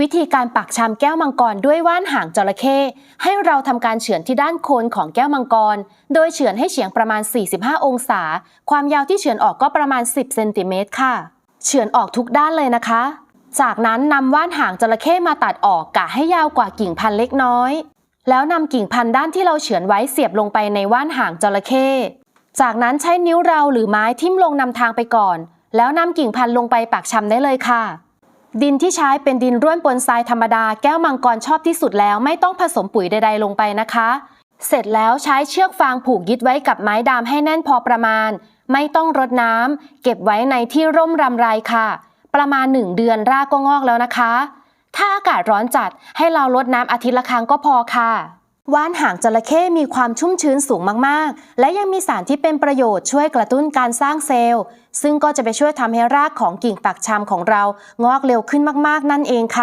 วิธีการปักชามแก้วมังกรด้วยว่านหางจระเข้ให้เราทำการเฉือนที่ด้านโคนของแก้วมังกร โดยเฉือนให้เฉียงประมาณ 45 องศา ความยาวที่เฉือนออกก็ประมาณ 10เซนติเมตรค่ะ เฉือนออกทุกด้านเลยนะคะ จากนั้นนำว่านหางจระเข้มาตัดออกกะให้ยาวกว่ากิ่งพันเล็กน้อย แล้วนำกิ่งพันด้านที่เราเฉือนไว้เสียบลงไปในว่านหางจระเข้จากนั้นใช้นิ้วเราหรือไม้ทิ่มลงนำทางไปก่อน แล้วนำกิ่งพันลงไปปักชำได้เลยค่ะ ดินที่ใช้เป็นดินร่วนปนทรายธรรมดาแก้วมังกรชอบที่สุดแล้วไม่ต้องผสมปุ๋ยใด ๆ ลงไปนะคะ เสร็จแล้วใช้เชือกฟางผูกยึดไว้กับไม้ดามให้แน่นพอประมาณ ไม่ต้องรดน้ำเก็บไว้ในที่ร่มรำไรค่ะ ประมาณ 1 เดือนรากก็งอกแล้วนะคะ ถ้าอากาศร้อนจัดให้เราลดน้ำอาทิตย์ละครั้งก็พอค่ะ ว่านหางจระเข้มีความชุ่มชื้นสูงมาก ๆ และยังมีสารที่เป็นประโยชน์ช่วยกระตุ้นการสร้างเซลล์ ซึ่งก็จะไปช่วยทำให้รากของกิ่งปักชามของเรางอกเร็วขึ้นมาก ๆ นั่นเองค่ะ